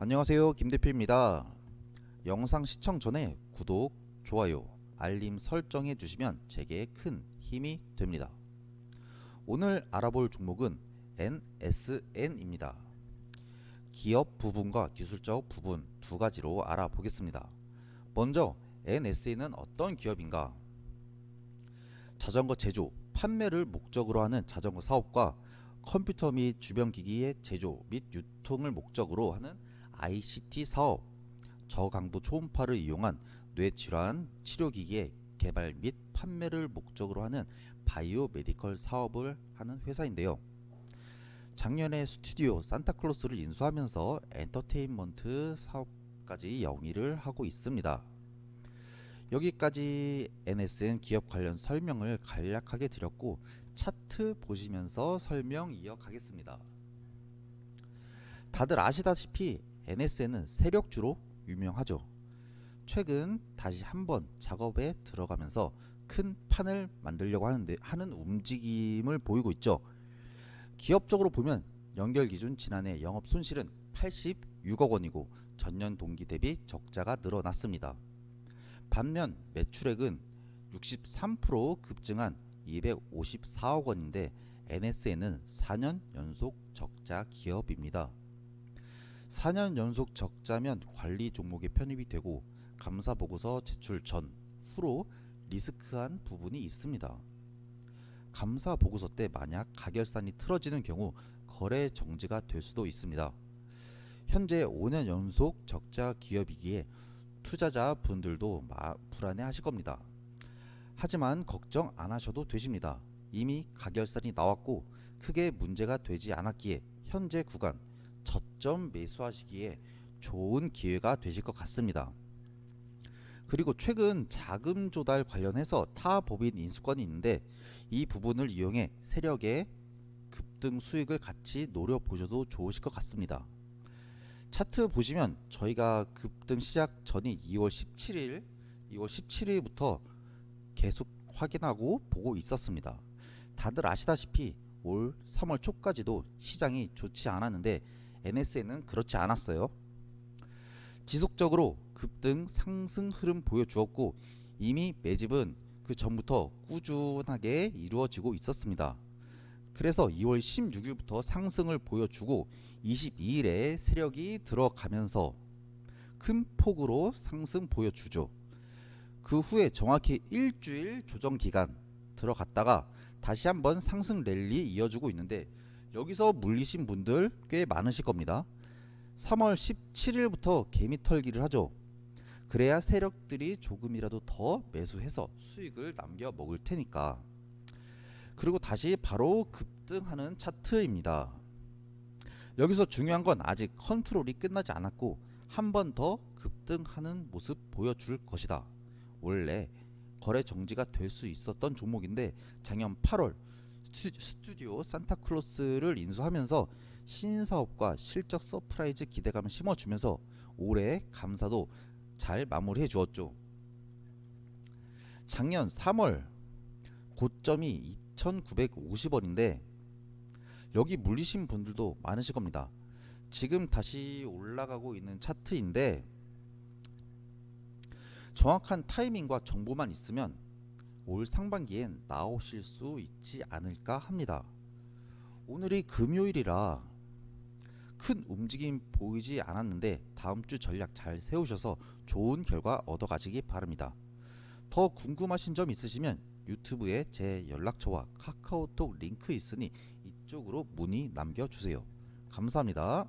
안녕하세요. 김대표입니다. 영상 시청 전에 구독, 좋아요, 알림 설정해 주시면 제게 큰 힘이 됩니다. 오늘 알아볼 종목은 NSN입니다. 기업 부분과 기술적 부분 두 가지로 알아보겠습니다. 먼저 NSN은 어떤 기업인가? 자전거 제조, 판매를 목적으로 하는 자전거 사업과 컴퓨터 및 주변 기기의 제조 및 유통을 목적으로 하는 ICT 사업, 저강도 초음파를 이용한 뇌질환 치료기기의 개발 및 판매를 목적으로 하는 바이오 메디컬 사업을 하는 회사인데요. 작년에 스튜디오 산타클로스를 인수하면서 엔터테인먼트 사업까지 영위를 하고 있습니다. 여기까지 NSN 기업 관련 설명을 간략하게 드렸고 차트 보시면서 설명 이어가겠습니다. 다들 아시다시피 NSN은 세력주로 유명하죠. 최근 다시 한번 작업에 들어가면서 큰 판을 만들려고 하는데 하는 움직임을 보이고 있죠. 기업적으로 보면 연결 기준 지난해 영업 손실은 86억 원이고 전년 동기 대비 적자가 늘어났습니다. 반면 매출액은 63% 급증한 254억 원인데 NSN은 4년 연속 적자 기업입니다. 4년 연속 적자면 관리 종목에 편입이 되고 감사 보고서 제출 전 후로 리스크한 부분이 있습니다. 감사 보고서 때 만약 가결산이 틀어지는 경우 거래 정지가 될 수도 있습니다. 현재 5년 연속 적자 기업이기에 투자자 분들도 불안해 하실 겁니다. 하지만 걱정 안 하셔도 되십니다. 이미 가결산이 나왔고 크게 문제가 되지 않았기에 현재 구간 저점 매수하시기에 좋은 기회가 되실 것 같습니다. 그리고 최근 자금 조달 관련해서 타 법인 인수권이 있는데 이 부분을 이용해 세력의 급등 수익을 같이 노려보셔도 좋으실 것 같습니다. 차트 보시면 저희가 급등 시작 전이 2월 17일, 2월 17일부터 계속 확인하고 보고 있었습니다. 다들 아시다시피 올 3월 초까지도 시장이 좋지 않았는데 NSN은 그렇지 않았어요. 지속적으로 급등 상승 흐름 보여주었고 이미 매집은 그 전부터 꾸준하게 이루어지고 있었습니다. 그래서 2월 16일부터 상승을 보여주고 22일에 세력이 들어가면서 큰 폭으로 상승 보여주죠. 그 후에 정확히 일주일 조정 기간 들어갔다가 다시 한번 상승 랠리 이어주고 있는데 여기서 물리신 분들 꽤 많으실 겁니다. 3월 17일부터 개미 털기를 하죠. 그래야 세력들이 조금이라도 더 매수해서 수익을 남겨 먹을 테니까. 그리고 다시 바로 급등하는 차트입니다. 여기서 중요한 건 아직 컨트롤이 끝나지 않았고 한 번 더 급등하는 모습 보여줄 것이다. 원래 거래 정지가 될 수 있었던 종목인데 작년 8월 스튜디오 산타클로스를 인수하면서 신사업과 실적 서프라이즈 기대감을 심어주면서 올해 감사도 잘 마무리해 주었죠. 작년 3월 고점이 2,950원인데 여기 물리신 분들도 많으실 겁니다. 지금 다시 올라가고 있는 차트인데 정확한 타이밍과 정보만 있으면 올 상반기엔 나오실 수 있지 않을까 합니다. 오늘이 금요일이라 큰 움직임 보이지 않았는데 다음 주 전략 잘 세우셔서 좋은 결과 얻어가시기 바랍니다. 더 궁금하신 점 있으시면 유튜브에 제 연락처와 카카오톡 링크 있으니 이쪽으로 문의 남겨주세요. 감사합니다.